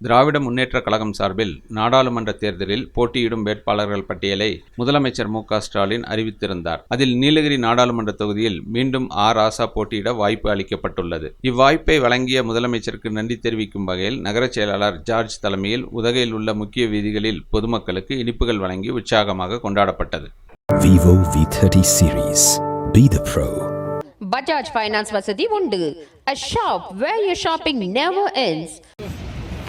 திராவிட முன்னேற்ற கழகம் சார்பில் நாடாளுமன்ற தேர்தலில் போட்டியிடும் வேட்பாளர்கள் பட்டியலை முதலமைச்சர் மு ஸ்டாலின் அறிவித்திருந்தார். அதில் நீலகிரி நாடாளுமன்ற தொகுதியில் மீண்டும் ஆ ராசா போட்டியிட வாய்ப்பு அளிக்கப்பட்டுள்ளது. இவ்வாய்ப்பை வழங்கிய முதலமைச்சருக்கு நன்றி தெரிவிக்கும் வகையில் நகரச் செயலாளர் ஜார்ஜ் தலைமையில் உதகையில் உள்ள முக்கிய வீதிகளில் பொதுமக்களுக்கு இனிப்புகள் வழங்கி உற்சாகமாக கொண்டாடப்பட்டது. Vivo V30 series. Be the pro. Bajaj Finance வசதி உண்டு. A shop where your shopping never ends.